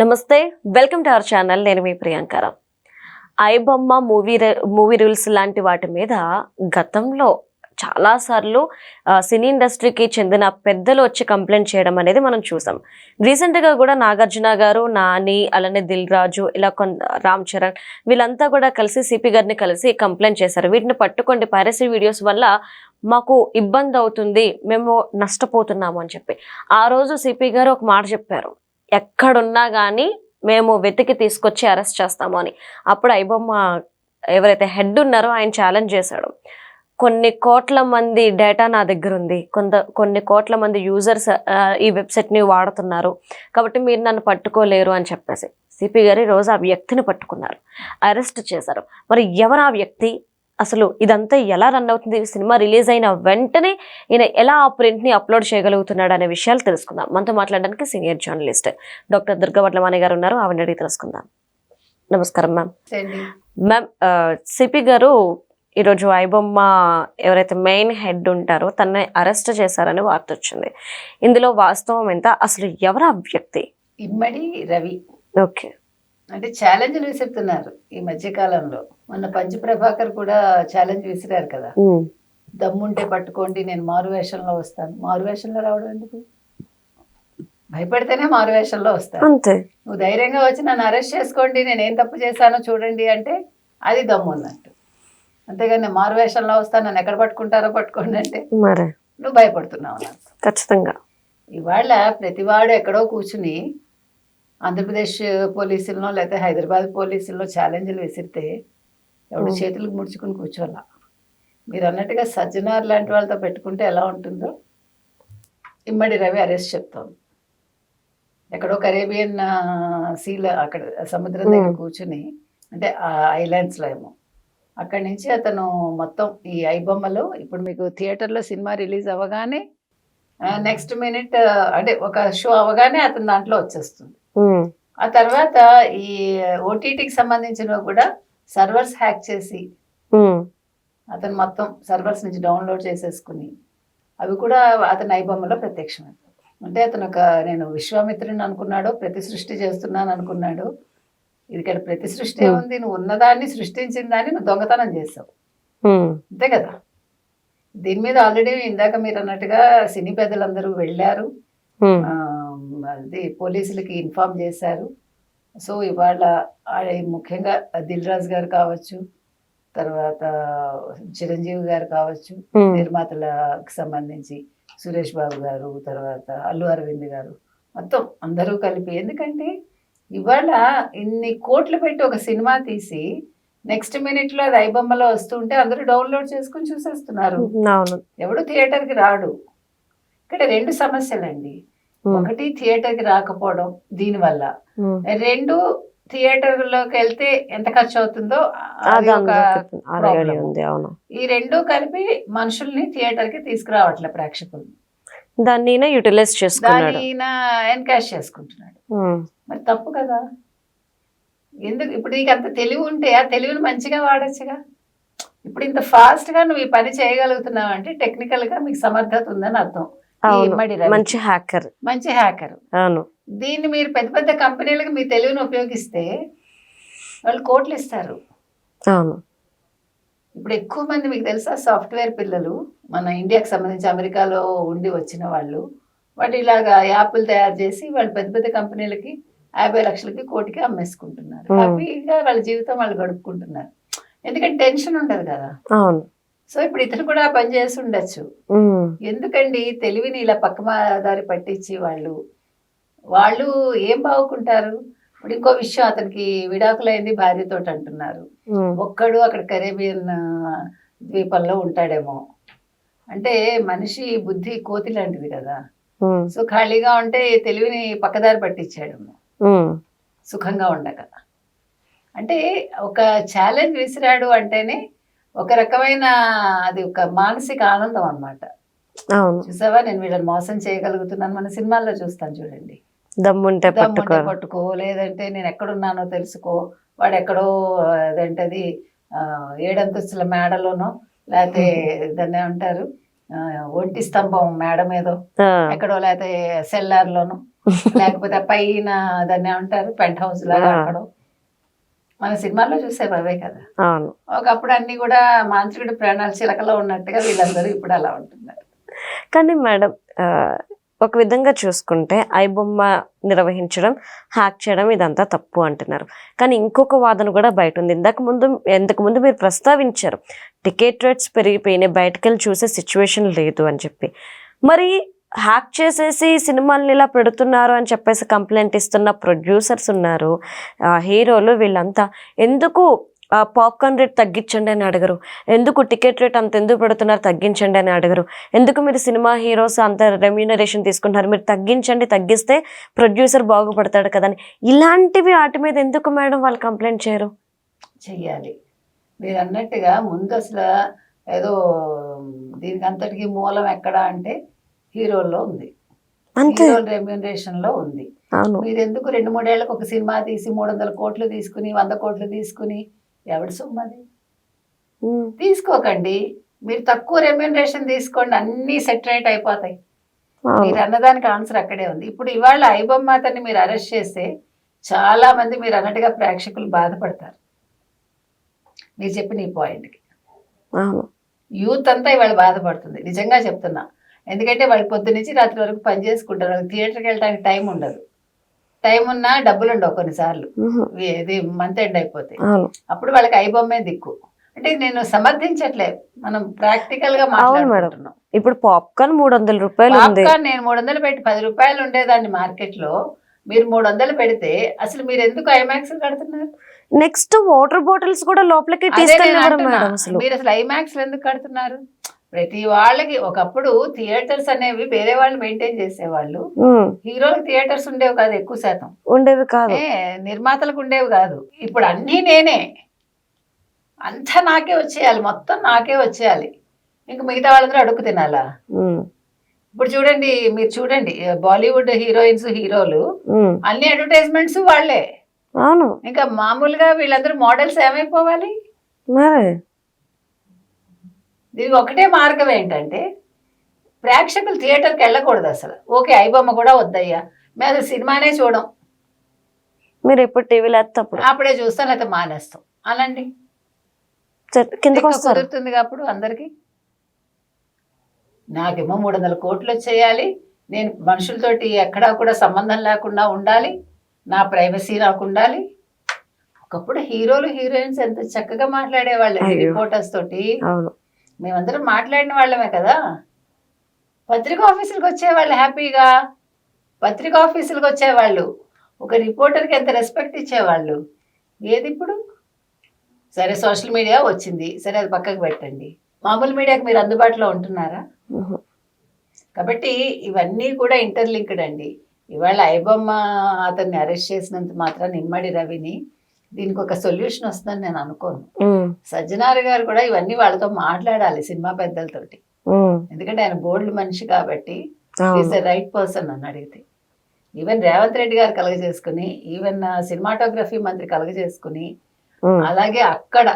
నమస్తే welcome to our channel. నేను మీ ప్రియాంకర ఐబొమ్మ మూవీ మూవీ రూల్స్ లాంటి వాటి మీద గతంలో చాలాసార్లు సినీ ఇండస్ట్రీకి చెందిన పెద్దలు వచ్చి కంప్లైంట్ చేయడం అనేది మనం చూసాం. రీసెంట్గా కూడా నాగార్జున గారు నాని అలానే దిల్ రాజు ఇలా కొంత రామ్ చరణ్ వీళ్ళంతా కూడా కలిసి సిపి గారిని కలిసి కంప్లైంట్ చేశారు. వీటిని పట్టుకోండి పైరసీ వీడియోస్ వల్ల మాకు ఇబ్బంది అవుతుంది మేము నష్టపోతున్నాము అని చెప్పి. ఆ రోజు సిపి గారు ఒక మాట చెప్పారు. ఎక్కడున్నా కానీ మేము వెతికి తీసుకొచ్చి అరెస్ట్ చేస్తాము అని. అప్పుడు ఐబొమ్మ ఎవరైతే హెడ్ ఉన్నారో ఆయన ఛాలెంజ్ చేశాడు. కొన్ని కోట్ల మంది డేటా నా దగ్గర ఉంది. కొంత కొన్ని కోట్ల మంది యూజర్స్ ఈ వెబ్సైట్ని వాడుతున్నారు. కాబట్టి మీరు నన్ను పట్టుకోలేరు అని చెప్పేసి సిపి గారు రోజు ఆ వ్యక్తిని పట్టుకున్నారు. అరెస్ట్ చేశారు. మరి ఎవరు ఆ వ్యక్తి? అసలు ఇదంతా ఎలా రన్ అవుతుంది? సినిమా రిలీజ్ అయిన వెంటనే ఈయన ఎలా ఆ ప్రింట్ని అప్లోడ్ చేయగలుగుతున్నాడు అనే విషయాలు తెలుసుకుందాం. మనతో మాట్లాడడానికి సీనియర్ జర్నలిస్ట్ డాక్టర్ దుర్గవడ్లమాని గారు ఉన్నారు. ఆవిడ అడిగి తెలుసుకుందాం. నమస్కారం మ్యామ్ మ్యామ్ సిపి గారు ఈరోజు ఐబొమ్మ ఎవరైతే మెయిన్ హెడ్ ఉంటారో తనని అరెస్ట్ చేశారని వార్త వచ్చింది. ఇందులో వాస్తవం ఎంత? అసలు ఎవరు ఆ వ్యక్తి? ఇమ్మడి రవి. ఓకే. అంటే ఛాలెంజ్లు విసురుతున్నారు ఈ మధ్య కాలంలో. మొన్న పంచ ప్రభాకర్ కూడా ఛాలెంజ్ విసిరారు కదా. దమ్ముంటే పట్టుకోండి నేను మారు వేషంలో వస్తాను. మారు వేషంలో రావడం ఎందుకు? భయపడితేనే మారు వేషంలో వస్తాను. అంతే. నువ్వు ధైర్యంగా వచ్చి నన్ను అరెస్ట్ చేసుకోండి నేను ఏం తప్పు చేశానో చూడండి అంటే అది దమ్ము ఉన్నట్టు అంతేగాని నేను మారు వేషంలో వస్తాను నన్ను ఎక్కడ పట్టుకుంటారో పట్టుకోండి అంటే నువ్వు భయపడుతున్నావు నాకు. ఖచ్చితంగా. ఇవాళ ప్రతివాడు ఎక్కడో కూర్చుని ఆంధ్రప్రదేశ్ పోలీసులను లేకపోతే హైదరాబాద్ పోలీసుల్లో ఛాలెంజ్లు విసిరితే ఎవడు. చేతులకు ముడుచుకుని కూర్చోాల మీరు అన్నట్టుగా సజ్జనార్ లాంటి వాళ్ళతో పెట్టుకుంటే ఎలా ఉంటుందో? ఇమ్మడి రవి అరెస్ట్ చెప్తాం. ఎక్కడో కరేబియన్ సీల అక్కడ సముద్రం దగ్గర. కూర్చుని అంటే ఆ ఐలాండ్స్లో ఏమో. అక్కడి నుంచి అతను మొత్తం ఈ ఐబొమ్మలో ఇప్పుడు మీకు థియేటర్లో సినిమా రిలీజ్ అవ్వగానే నెక్స్ట్ మినిట్ అంటే ఒక షో అవగానే అతను దాంట్లో వచ్చేస్తుంది. ఆ తర్వాత ఈ ఓటీటీకి సంబంధించినవి కూడా సర్వర్స్ హ్యాక్ చేసి అతను మొత్తం సర్వర్స్ నుంచి డౌన్లోడ్ చేసేసుకుని అవి కూడా అతని ఐబొమ్మలో ప్రత్యక్షమైంది అంటే అతను ఒక నేను విశ్వామిత్రుని అనుకున్నాడు ప్రతి సృష్టి చేస్తున్నాను అనుకున్నాడు. ఇది ఇక్కడ ప్రతి సృష్టి. ఉంది నువ్వు ఉన్నదాన్ని సృష్టించిన దాన్ని నువ్వు దొంగతనం చేసావు. అంతే కదా? దీని మీద ఆల్రెడీ ఇందాక మీరు అన్నట్టుగా సినీ పెద్దలందరూ వెళ్ళారు. అది పోలీసులకి ఇన్ఫార్మ్ చేశారు. సో ఇవాళ ముఖ్యంగా దిల్ రాజు గారు కావచ్చు తర్వాత చిరంజీవి గారు కావచ్చు నిర్మాతలకు సంబంధించి సురేష్ బాబు గారు తర్వాత అల్లు అరవింద్ గారు మొత్తం అందరూ కలిపి. ఎందుకంటే ఇవాళ ఇన్ని కోట్లు పెట్టి ఒక సినిమా తీసి నెక్స్ట్ మినిట్లో అది ఐబొమ్మలో వస్తుంటే అందరూ డౌన్లోడ్ చేసుకుని చూసేస్తున్నారు. ఎవడు థియేటర్కి రాడు. ఇక్కడ రెండు సమస్యలండి. ఒకటి థియేటర్కి రాకపోవడం దీనివల్ల. రెండు థియేటర్లోకి వెళ్తే ఎంత ఖర్చు అవుతుందో ఈ రెండు కలిపి మనుషుల్ని థియేటర్కి తీసుకురావట్లే ప్రేక్షకులు దాన్ని యూటిలైజ్ చేసుకున్నాడు. ఎన్కాష్ చేసుకుంటున్నాడు. మరి తప్పు కదా. ఎందుకు? ఇప్పుడు నీకు అంత తెలివి ఉంటే ఆ తెలివిని మంచిగా వాడచ్చుగా. ఇప్పుడు ఇంత ఫాస్ట్గా నువ్వు ఈ పని చేయగలుగుతున్నావు అంటే టెక్నికల్గా మీకు సమర్థత ఉందని అర్థం. మంచి హ్యాకర్. మంచి హ్యాకర్. అవును. దీన్ని మీరు పెద్ద పెద్ద కంపెనీలకు మీ తెలివిని ఉపయోగిస్తే వాళ్ళు కోట్లు ఇస్తారు. అవును. ఇప్పుడు ఎక్కువ మంది మీకు తెలుసా సాఫ్ట్వేర్ పిల్లలు? మన ఇండియాకి సంబంధించి అమెరికాలో ఉండి వచ్చిన వాళ్ళు. వాళ్ళు ఇలాగా యాప్లు తయారు చేసి వాళ్ళు పెద్ద పెద్ద కంపెనీలకి యాభై లక్షలకి కోటికి అమ్మేసుకుంటున్నారు. హ్యాపీగా వాళ్ళ జీవితం వాళ్ళు గడుపుకుంటున్నారు. ఎందుకంటే టెన్షన్ ఉండదు కదా? అవును. సో ఇప్పుడు ఇతను కూడా ఆ పని చేసి ఉండొచ్చు ఎందుకండి? తెలివిని ఇలా పక్కమ దారి పట్టించి వాళ్ళు. వాళ్ళు ఏం బాగుకుంటారు? ఇప్పుడు ఇంకో విషయం అతనికి విడాకులైంది భార్యతో అంటున్నారు. ఒక్కడు అక్కడ కరేబియన్ ద్వీపంలో ఉంటాడేమో. అంటే మనిషి బుద్ధి కోతి లాంటిది కదా. సో ఖాళీగా ఉంటే తెలివిని పక్కదారి పట్టించాడేమో. సుఖంగా ఉండక అంటే ఒక ఛాలెంజ్ విసిరాడు అంటేనే ఒక రకమైన అది ఒక మానసిక ఆనందం అన్నమాట. అవును. చూసావా? నేను వీళ్ళని మోసం చేయగలుగుతున్నాను. మన సినిమాల్లో చూస్తాను చూడండి. దమ్ముంటే దమ్ముంటే పట్టుకో. లేదంటే నేను ఎక్కడున్నానో తెలుసుకో. వాడు ఎక్కడో అదేంటది ఏడంతస్తుల మేడలోనో లేకపోతే దాన్ని ఏమంటారు ఒంటి స్తంభం మేడ మీదో ఎక్కడో లేకపోతే సెల్లార్లోనో లేకపోతే పైన దాన్ని ఏమంటారు పెంట్ హౌస్ లాగా. అక్కడ. మన సినిమాల్లో చూసేవి అవే కదా. అవును. ఒకప్పుడు అన్ని కూడా మాంత్రికుడి ప్రాణాలు చిలకలో ఉన్నట్టుగా వీళ్ళందరూ ఇప్పుడు అలా ఉంటున్నారు. కానీ మేడం ఒక విధంగా చూసుకుంటే ఐబొమ్మ నిర్వహించడం హ్యాక్ చేయడం ఇదంతా తప్పు అంటున్నారు. కానీ ఇంకొక వాదన కూడా బయట ఉంది ఇంతకు ముందు ఇంతకు ముందు మీరు ప్రస్తావించారు టికెట్ రేట్స్ పెరిగిపోయినాయి బయటకు వెళ్ళి చూసే సిచ్యువేషన్ లేదు అని చెప్పి. మరి హ్యాక్ చేసేసి సినిమాల్ని ఇలా పెడుతున్నారు అని చెప్పేసి కంప్లైంట్ ఇస్తున్న ప్రొడ్యూసర్స్ ఉన్నారు. హీరోలు వీళ్ళంతా ఎందుకు పాప్కార్న్ రేట్ తగ్గించండి అని అడగరు. ఎందుకు టికెట్ రేట్ అంత ఎందుకు పెడుతున్నారు తగ్గించండి అని అడగరు. ఎందుకు మీరు సినిమా హీరోస్ అంత రెమ్యూనరేషన్ తీసుకుంటున్నారు? మీరు తగ్గించండి తగ్గిస్తే ప్రొడ్యూసర్ బాగుపడతాడు కదా అని. ఇలాంటివి వాటి మీద ఎందుకు మేడం వాళ్ళు కంప్లైంట్ చేయరు? చెయ్యాలి. మీరు అన్నట్టుగా ముందు అసలు ఏదో దీనికి అంతటికి మూలం ఎక్కడ అంటే హీరోల్లో ఉంది. హీరోల రెమ్యూనరేషన్లో ఉంది. మీరు ఎందుకు రెండు మూడేళ్ళకు ఒక సినిమా తీసి మూడు వందల కోట్లు తీసుకుని వంద కోట్లు తీసుకుని ఎవడి సొమ్ము అది? తీసుకోకండి. మీరు తక్కువ రెమ్యూనరేషన్ తీసుకోండి అన్ని సెటరేట్ అయిపోతాయి. మీరు అన్నదానికి ఆన్సర్ అక్కడే ఉంది. ఇప్పుడు ఇవాళ ఐబొమ్మ అతన్ని మీరు అరెస్ట్ చేస్తే చాలా మంది మీరు అన్నట్టుగా ప్రేక్షకులు బాధపడతారు. మీరు చెప్పిన ఈ పాయింట్కి. యూత్ అంతా ఇవాళ బాధపడుతుంది. నిజంగా చెప్తున్నా. ఎందుకంటే వాళ్ళు పొద్దు నుంచి రాత్రి వరకు పని చేసుకుంటారు. థియేటర్కి వెళ్ళడానికి టైం ఉండదు. టైం ఉన్నా డబ్బులు ఉండవు కొన్నిసార్లు. ఇది మంత్ ఎండ్ అయిపోతే అప్పుడు వాళ్ళకి ఐబొమ్మే దిక్కు. అంటే నేను సమర్థించట్లేదు మనం ప్రాక్టికల్గా. మాట్లాడుకుంటున్నాం. ఇప్పుడు పాప్కార్న్ మూడు వందల రూపాయలు పాప్కార్న్ నేను మూడు వందలు పెట్టి పది రూపాయలు ఉండేదాన్ని మార్కెట్లో. మీరు మూడు వందలు పెడితే అసలు మీరు ఎందుకు ఐమాక్స్ కడుతున్నారు? నెక్స్ట్ వాటర్ బాటిల్స్ కూడా లోపలికి అసలు. మీరు అసలు ఐమాక్స్ ఎందుకు కడుతున్నారు? ప్రతి వాళ్ళకి ఒకప్పుడు థియేటర్స్ అనేవి వేరే వాళ్ళు మెయింటైన్ చేసేవాళ్ళు. హీరోలకు థియేటర్స్ ఉండేవి కాదు ఎక్కువ శాతం. ఉండేవి కాదు. నిర్మాతలకు ఉండేవి కాదు. ఇప్పుడు అన్నీ నేనే. అంతా నాకే వచ్చేయాలి. మొత్తం నాకే వచ్చేయాలి. ఇంక మిగతా వాళ్ళందరూ అడుగు తినాలా? ఇప్పుడు చూడండి మీరు చూడండి బాలీవుడ్ హీరోయిన్స్ హీరోలు అన్ని అడ్వర్టైజ్మెంట్స్ వాళ్ళే. అవును. ఇంకా మామూలుగా వీళ్ళందరూ మోడల్స్ ఏమైపోవాలి? మరి? దీనికి ఒకటే మార్గం ఏంటంటే ప్రేక్షకులు థియేటర్కి వెళ్ళకూడదు అసలు. ఓకే ఐబొమ్మ కూడా వద్దయ్యా. మేము అసలు సినిమానే చూడం. మీరు ఎప్పుడు టీవీలో వేస్తే అప్పుడు అప్పుడే చూస్తాం లేకపోతే మానేస్తాం. అనండి. కిందకు వస్తారు. కుదురుతుంది అప్పుడు అందరికి. నాకేమో మూడు వందల కోట్లు వచ్చేయాలి. నేను మనుషులతోటి ఎక్కడా కూడా సంబంధం లేకుండా ఉండాలి. నా ప్రైవసీ నాకు ఉండాలి. ఒకప్పుడు హీరోలు హీరోయిన్స్ ఎంత చక్కగా మాట్లాడేవాళ్ళు. రిపోర్టర్స్ తోటి. మేమందరం మాట్లాడిన వాళ్ళమే కదా. పత్రిక ఆఫీసులకు వచ్చేవాళ్ళు హ్యాపీగా. పత్రిక ఆఫీసులకు వచ్చేవాళ్ళు. ఒక రిపోర్టర్కి ఎంత రెస్పెక్ట్ ఇచ్చేవాళ్ళు. ఏది ఇప్పుడు? సరే సోషల్ మీడియా వచ్చింది. సరే అది పక్కకు పెట్టండి. మామూలు మీడియాకి మీరు అందుబాటులో ఉంటున్నారా? కాబట్టి ఇవన్నీ కూడా ఇంటర్లింక్డ్ అండి. ఇవాళ ఐబొమ్మ అతన్ని అరెస్ట్ చేసినంత మాత్రం నిమ్మడి రవిని దీనికి ఒక సొల్యూషన్ వస్తుందని నేను అనుకోను. సజ్జనార్ గారు కూడా ఇవన్నీ వాళ్ళతో మాట్లాడాలి సినిమా పెద్దలతోటి. ఎందుకంటే ఆయన బోల్డ్ మనిషి కాబట్టి ద రైట్ పర్సన్ నన్ను అడిగితే. ఈవెన్ రేవంత్ రెడ్డి గారు కలగజేసుకుని ఈవెన్ సినిమాటోగ్రఫీ మంత్రి కలగజేసుకుని ఉమ్, అలాగే అక్కడ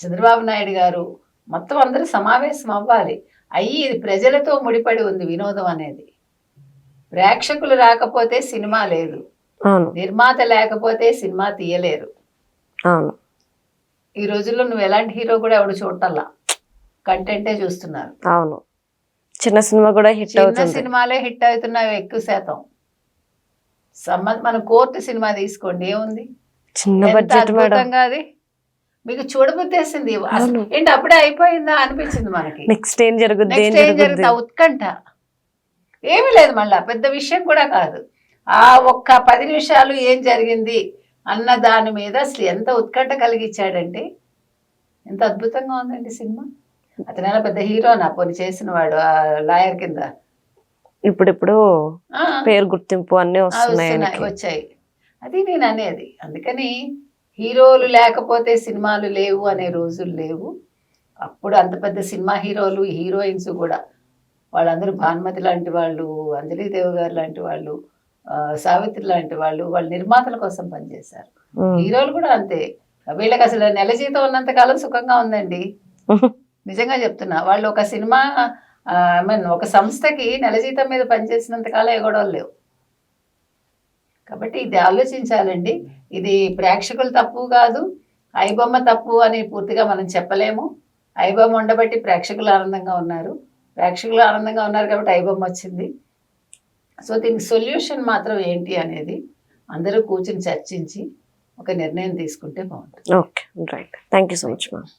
చంద్రబాబు నాయుడు గారు మొత్తం అందరూ సమావేశం అవ్వాలి. అయ్యి ఇది ప్రజలతో ముడిపడి ఉంది వినోదం అనేది. ప్రేక్షకులు రాకపోతే సినిమా లేదు. నిర్మాత లేకపోతే సినిమా తీయలేరు. అవును. ఈ రోజుల్లో నువ్వు ఎలాంటి హీరో కూడా ఎవడు చూడటల్లా కంటెంటే చూస్తున్నారు. అవును. చిన్న సినిమా కూడా హిట్ అవుతుంది. సినిమాలే హిట్ అవుతున్నాయి ఎక్కువ శాతం. సంబంధ మన కోర్టు సినిమా తీసుకోండి ఏముంది? చిన్న బడ్జెట్ అద్భుతంగా అది. మీకు అవును. ఏంటి అప్పుడే అయిపోయిందా అనిపించింది మనకి. నెక్స్ట్ ఏం జరుగుద్ది నెక్స్ట్ ఏం ఉత్కంఠ. ఏమీ లేదు మళ్ళా పెద్ద విషయం కూడా కాదు. ఆ ఒక్క పది నిమిషాలు ఏం జరిగింది? అన్న దాని మీద అసలు ఎంత ఉత్కంఠ కలిగించాడంటే ఎంత అద్భుతంగా ఉందండి సినిమా. అతనైనా పెద్ద హీరోనా పోనీ చేసిన వాడు ఆ లాయర్ కింద. ఇప్పుడిప్పుడు పేరు గుర్తింపు అన్ని వస్తున్నాయి. వచ్చాయి. అది నేను అనేది. అందుకని హీరోలు లేకపోతే సినిమాలు లేవు అనే రోజులు లేవు. అప్పుడు అంత పెద్ద సినిమా హీరోలు హీరోయిన్స్ కూడా. వాళ్ళందరూ భానుమతి లాంటి వాళ్ళు అంజలి దేవ్ గారు లాంటి వాళ్ళు సావిత్రి లాంటి వాళ్ళు వాళ్ళు నిర్మాతల కోసం పనిచేశారు. హీరోలు కూడా అంతే. వీళ్ళకి అసలు నెల జీతం ఉన్నంత కాలం సుఖంగా ఉందండి. నిజంగా చెప్తున్నా వాళ్ళు ఒక సినిమా ఐ మీన్ ఒక సంస్థకి నెల జీతం మీద పనిచేసినంత కాలం ఏ గొడవలు లేవు. కాబట్టి ఇది ఆలోచించాలండి. ఇది ప్రేక్షకులు తప్పు కాదు ఐబొమ్మ తప్పు అని పూర్తిగా మనం చెప్పలేము. ఐబొమ్మ ఉండబట్టి ప్రేక్షకులు ఆనందంగా ఉన్నారు. ప్రేక్షకులు ఆనందంగా ఉన్నారు కాబట్టి ఐబొమ్మ వచ్చింది. సో దీనికి సొల్యూషన్ మాత్రం ఏంటి అనేది అందరూ కూర్చుని చర్చించి ఒక నిర్ణయం తీసుకుంటే బాగుంటుంది. Okay right. Thank you so much ma'am